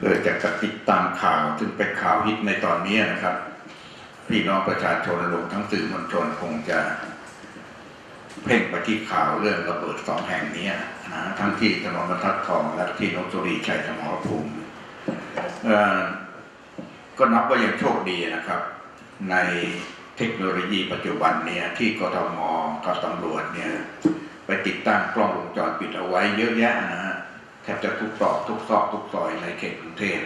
เกิดจากการติดตามข่าวซึ่งเป็นข่าวฮิตในตอนนี้นะครับ พี่น้องประชาชนรวมทั้งสื่อมวลชนคงจะ เพ่งไปที่ข่าวเรื่องระเบิดสองแห่งนี้นะทั้งที่ถนนบรรทัดทองและที่นนทบุรีชัยสมรภูมิก็นับว่ายังโชคดีนะครับ ในเทคโนโลยีปัจจุบันเนี่ยที่กทมกับตำรวจเนี่ย ไปติดตั้งกล้องวงจรปิดเอาไว้เยอะแยะนะฮะ แทบจะทุกตรอกทุกซอกทุกซอยในเขตกรุงเทพ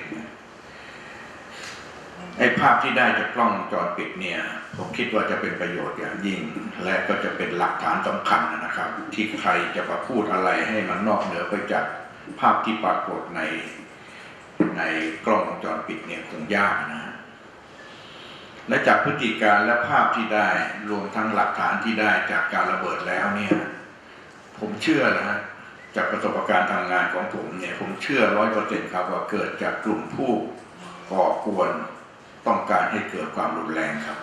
ไอ้ภาพที่ได้จากกล้องวงจรปิดเนี่ย ผมคิดว่าจะเป็นประโยชน์อย่างยิ่ง และก็จะเป็นหลักฐานสำคัญนะครับ ที่ใครจะมาพูดอะไรให้มันนอกเหนือไปจากภาพที่ปรากฏในในกล้องวงจรปิดเนี่ยคงยากนะและจากพฤติการและภาพที่ได้รวมทั้งหลักฐานที่ได้จากการระเบิดแล้วเนี่ย ผมเชื่อนะฮะ จากประสบการณ์ทำงานของผมเนี่ยผมเชื่อร้อยเปอร์เซ็นต์ครับว่าเกิดจากกลุ่มผู้ก่อกวนต้องการให้เกิดความรุนแรงครับ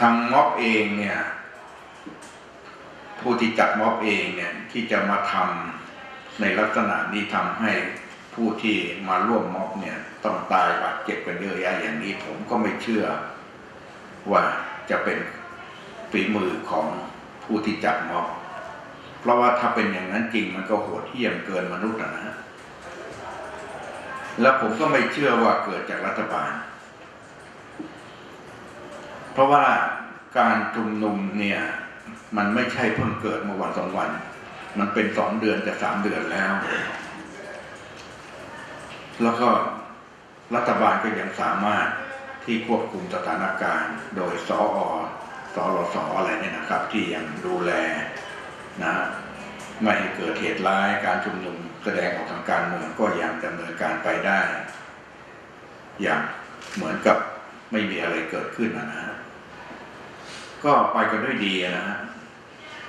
ทางม็อบเองเนี่ย ผู้ที่จัดม็อบเองเนี่ยที่จะมาทำในลักษณะนี้ทำให้ผู้ที่มาร่วมม็อบเนี่ย ต้องตายบาดเจ็บกันเยอะแยะอย่างนี้ผมก็ไม่เชื่อว่าจะเป็นฝีมือของ ผู้ที่จัดม็อบ เพราะว่าถ้าเป็นอย่างนั้นจริงมันก็โหดเหี้ยมเกินมนุษย์นะฮะแล้วผมก็ไม่เชื่อว่าเกิดจากรัฐบาล เพราะว่าการชุมนุมเนี่ย มันไม่ใช่เพิ่งเกิดเมื่อวันสองวัน มันเป็นสองเดือนจะสามเดือนแล้ว แล้วก็รัฐบาลก็ยังสามารถที่ควบคุมสถานการณ์ โดยสออ สรสอะไรเนี่ยนะครับ ที่ยังดูแลนะไม่ให้เกิดเหตุร้ายการชุมนุมแสดงออกทางการเมืองก็ยังดำเนินการไปได้ อย่างเหมือนกับไม่มีอะไรเกิดขึ้นนะฮะก็ไปกันด้วยดีนะฮะ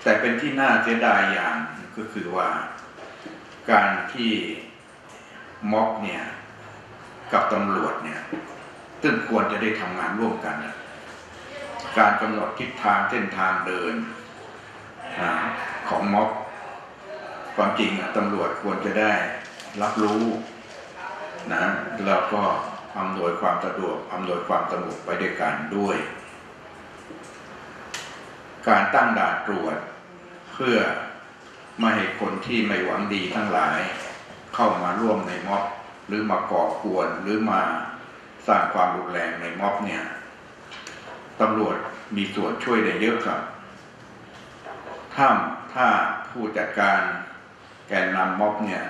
แต่เป็นที่น่าเสียดายอย่างก็คือว่าการที่ม็อบเนี่ย กับตำรวจเนี่ย ซึ่งควรจะได้ทำงานร่วมกันนะ การกำหนดทิศทางเส้นทางเดินอของม็อบความจริงตำรวจควรจะได้รับรู้นะแล้วก็อำนวยความสะดวกอำนวยความสงบไปด้วยกันด้วย การตั้งด่านตรวจ เพื่อไม่ให้คนที่ไม่หวังดีทั้งหลาย เข้ามาร่วมในม็อบหรือมาก่อกวนหรือมาสร้างความรุนแรงในม็อบเนี่ย ตำรวจมีส่วนช่วยได้เยอะครับ ถ้าถ้าผู้จัดการแกนนำม็อบเนี่ย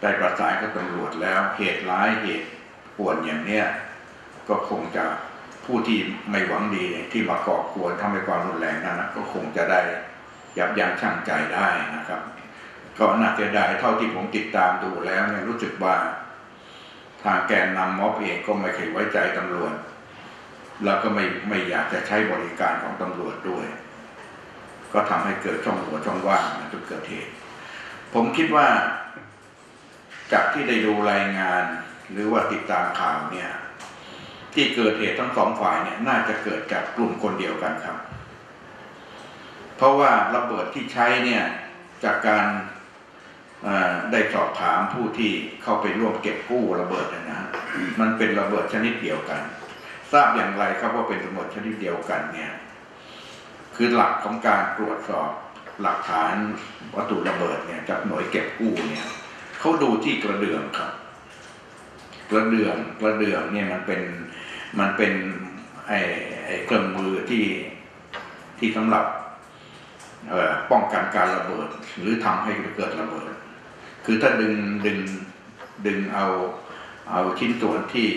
ได้ประสานกับตำรวจแล้วเหตุร้ายเหตุป่วนอย่างเนี้ยก็คงจะผู้ที่ไม่หวังดีที่มาก่อกวนทำให้ความรุนแรงนั้นนะก็คงจะได้ยับยั้งชั่งใจได้นะครับ ก็น่าจะได้เท่าที่ผมติดตามดูแล้วเนี่ยรู้สึกว่า ทางแกนนำม็อบเองก็ไม่เคยไว้ใจตำรวจ แล้วก็ไม่ไม่อยากจะใช้บริการของตำรวจด้วย ก็ทำให้เกิดช่องโหว่ช่องว่างในเกิดเหตุ ผมคิดว่าจากที่ได้ดูรายงานหรือว่าติดตามข่าวเนี่ยที่เกิดเหตุทั้งสองฝ่ายเนี่ยน่าจะเกิดจากกลุ่มคนเดียวกันครับ เพราะว่าระเบิดที่ใช้เนี่ยจากการได้สอบถามผู้ที่เข้าไปร่วมเก็บกู้ระเบิดนะนะมันเป็นระเบิดชนิดเดียวกัน ราบอย่างไรครับว่าเป็นระเบิดชนิดเดียวกันเนี่ยคือหลักของการตรวจสอบหลักฐานวัตถุระเบิดเนี่ยจากหน่วยเก็บกู้เนี่ยเขาดูที่กระเดื่องครับ กระเดื่องกระเดื่องเนี่ยมันเป็นมันเป็นไอ้ไอ้เครื่องมือที่ที่สำหรับป้องกันการระเบิด หรือทำให้เกิดระเบิด คือถ้าดึงดึงดึงเอาเอาชิ้นส่วนที่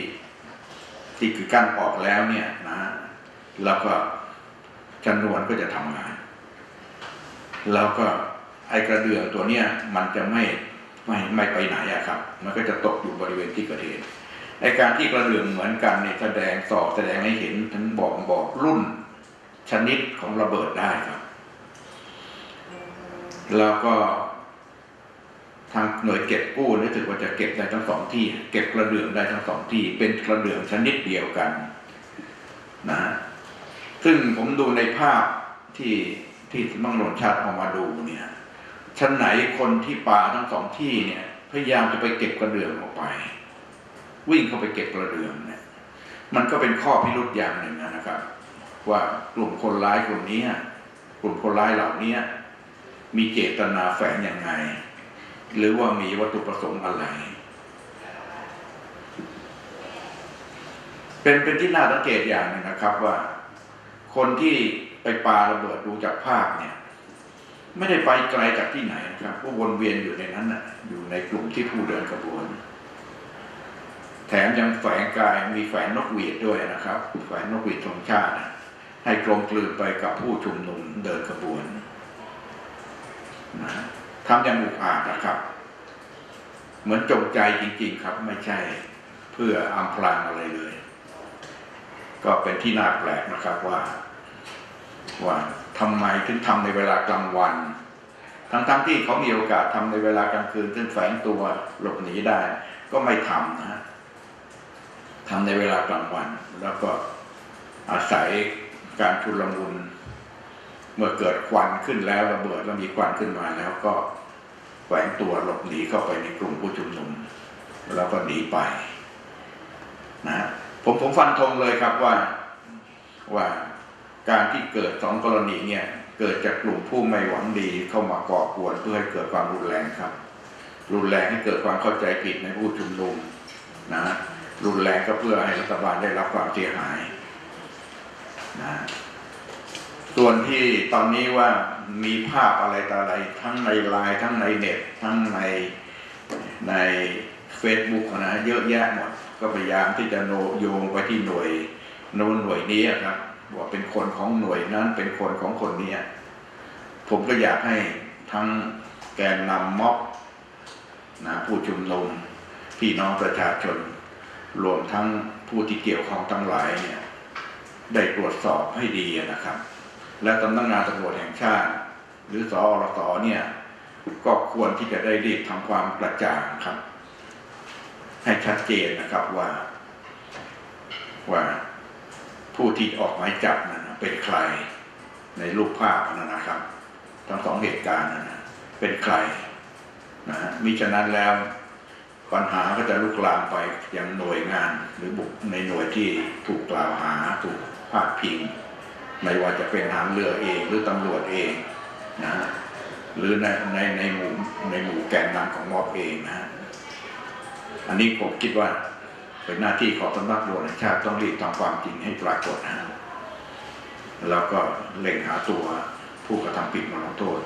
ที่คือกั้นออกแล้วเนี่ยนะฮะแล้วก็จำนวนก็จะทำงาน แล้วก็ไอกระเดื่องตัวเนี้ยมันจะไม่ไม่ไม่ไปไหนอะครับ มันก็จะตกอยู่บริเวณที่เกิดเหตุไอการที่กระเดื่องเหมือนกันเนี่ยแสดงสอบแสดงให้เห็นถึงบอกบอกรุ่นชนิดของระเบิดได้ครับ แล้วก็ ทางหน่วยเก็บกู้รู้สึกว่าจะเก็บได้ทั้งสองที่ เก็บกระเดื่องได้ทั้งสองที่ เป็นกระเดื่องชนิดเดียวกันนะซึ่งผมดูในภาพที่ที่มังหลนชาติเอามาดูเนี่ยชั้นไหนคนที่ป่าทั้งสองที่เนี่ย พยายามจะไปเก็บกระเดื่องออกไป วิ่งเข้าไปเก็บกระเดื่องเนี่ย มันก็เป็นข้อพิรุธอย่างหนึ่งนะครับ ว่ากลุ่มคนร้ายกลุ่มนี้กลุ่มคนร้ายเหล่านี้มีเจตนาแฝงยังไง หรือว่ามีวัตถุประสงค์อะไร เป็นเป็นที่น่าสังเกตอย่างหนึ่งนะครับว่า คนที่ไปปาระเบิดดูจากภาพเนี่ย ไม่ได้ไปไกลจากที่ไหนนะครับก็วนเวียนอยู่ในนั้นน่ะอยู่ในกลุ่มที่ผู้เดินกระบวน แถมยังแฝงกายมีแฝงนกหวีดด้วยนะครับ แฝงนกหวีดธงชาติ ให้กลมกลืนไปกับผู้ชุมนุมเดินกระบวนนะ ทำอย่างอุกอาจนะครับ เหมือนจงใจจริง ๆ ครับ ไม่ใช่เพื่ออำพรางอะไรเลย ก็เป็นที่น่าแปลกนะครับว่า ว่าทำไมถึงทำในเวลากลางวัน ทั้งๆที่เขามีโอกาสทำในเวลากลางคืนซึ่งแฝงตัวหลบหนีได้ ก็ไม่ทำนะฮะทำในเวลากลางวัน แล้วก็อาศัยการชุลมุนเมื่อเกิดควันขึ้นแล้วระเบิดแล้วมีควันขึ้นมาแล้วก็ แฝงตัวหลบหนีเข้าไปในกลุ่มผู้ชุมนุม แล้วก็หนีไปนะผมผมฟันธงเลยครับว่าว่าการที่เกิดสองกรณีเนี่ยเกิดจากกลุ่มผู้ไม่หวังดีเข้ามาก่อกวนเพื่อให้เกิดความรุนแรงครับ รุนแรงให้เกิดความเข้าใจผิดในผู้ชุมนุมนะรุนแรงก็เพื่อให้รัฐบาลได้รับความเสียหายนะส่วนที่ตอนนี้ว่า มีภาพอะไรต่ออะไร ทั้งในไลน์ทั้งในเน็ตทั้งในใน Facebook นะเยอะแยะหมด ก็พยายามที่จะโนโยงไปที่หน่วยโน้นหน่วยนี้ครับว่าเป็นคนของหน่วยนั้นเป็นคนของคนนี้ผมก็อยากให้ทั้งแกนนำม็อบนะผู้ชุมนุมพี่น้องประชาชน รวมทั้งผู้ที่เกี่ยวข้องทั้งหลายเนี่ยได้ตรวจสอบให้ดีนะครับ และสำนักงานตำรวจแห่งชาติ หรือสอรสเนี่ยก็ควรที่จะได้รีบทำความกระจ่างครับ ให้ชัดเจนนะครับว่า ว่าผู้ที่ออกหมายจับนั้นเป็นใครในรูปภาพนั้นนะครับ ทั้งสองเหตุการณ์นั้นนะเป็นใครนะฮะมิฉะนั้นแล้วปัญหาก็จะลุกลามไปยังหน่วยงาน หรือบุคในหน่วยที่ถูกกล่าวหาถูกพาดพิง ไม่ว่าจะเป็นทหารเรือเองหรือตำรวจเอง นะหรือในในในหมู่ในหมู่แกนนำของม็อบเองนะฮะอันนี้ผมคิดว่าเป็นหน้าที่ของสำนักตำรวจแห่งชาติต้องรีบทำความจริงให้ปรากฏนะฮะแล้วก็เล็งหาตัวผู้กระทำผิดมาลงโทษ